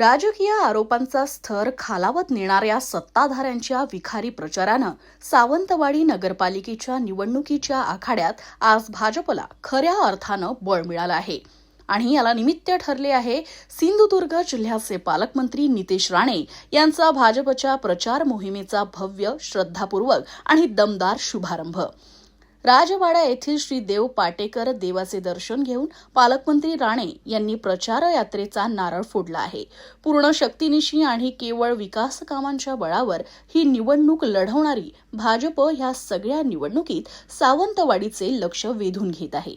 राजकीय आरोपांचा स्तर खालावत नेणाऱ्या सत्ताधाऱ्यांच्या विखारी प्रचारानं सावंतवाडी नगरपालिकेच्या निवडणुकीच्या आखाड्यात आज भाजपला खऱ्या अर्थानं बळ मिळालं आहे. आणि याला निमित्त ठरले आहे सिंधुदुर्ग जिल्ह्याचे पालकमंत्री नितेश राणे यांचा भाजपच्या प्रचार मोहिमेचा भव्य श्रद्धापूर्वक आणि दमदार शुभारंभ. राजवाडा येथील श्री देव पाटेकर देवाचे दर्शन घेऊन पालकमंत्री राणे यांनी प्रचार यात्रेचा नारळ फोडला आहे. पूर्ण शक्तीनिशी आणि केवळ विकास कामांच्या बळावर ही निवडणूक लढवणारी भाजप ह्या सगळ्या निवडणुकीत सावंतवाडीचे लक्ष वेधून घेत आहे.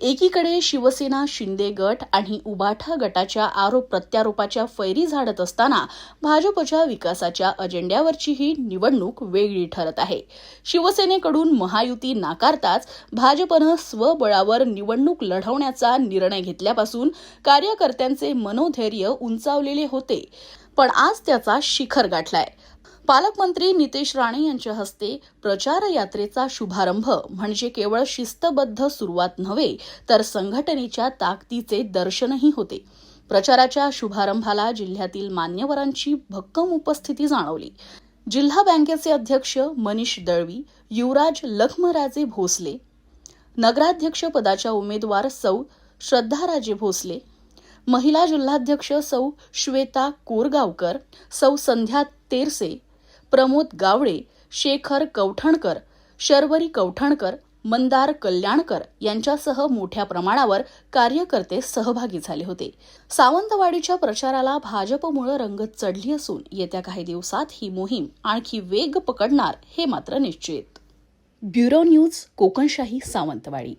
एकीकडे शिवसेना शिंदे गट आणि उबाठा गटाच्या आरोप प्रत्यारोपाच्या फैरी झाडत असताना भाजपच्या विकासाच्या अजेंड्यावरची ही निवडणूक वेगळी ठरत आहे. शिवसेनेकडून महायुती नाकारताच भाजपनं स्वबळावर निवडणूक लढवण्याचा निर्णय घेतल्यापासून कार्यकर्त्यांचे मनोधैर्य उंचावलेले होते. पण आज त्याचा शिखर गाठलाय. पालकमंत्री नितेश राणे यांच्या हस्ते प्रचार यात्रेचा शुभारंभ. म्हणजे केवळ शिस्तबद्ध सुरुवात नव्हे तर संघटनेच्या ताकदीचे दर्शनही होते. प्रचाराच्या शुभारंभाला जिल्ह्यातील मान्यवरांची भक्कम उपस्थिती जाणवली. जिल्हा बँकेचे अध्यक्ष मनीष दळवी युवराज लखमराजे भोसले नगराध्यक्ष पदाच्या उमेदवार सौ श्रद्धाराजे भोसले महिला जिल्हाध्यक्ष सौ श्वेता कोरगावकर सौ संध्या तेरसे प्रमोद गावडे शेखर कवठणकर शर्वरी कवठणकर मंदार कल्याणकर यांच्यासह मोठ्या प्रमाणावर कार्यकर्ते सहभागी झाले होते. सावंतवाडीच्या प्रचाराला भाजपमुळे रंगत चढली असून येत्या काही दिवसात ही मोहीम आणखी वेग पकडणार हे मात्र निश्चित. Bureau news Kokanshahi Sawantwadi.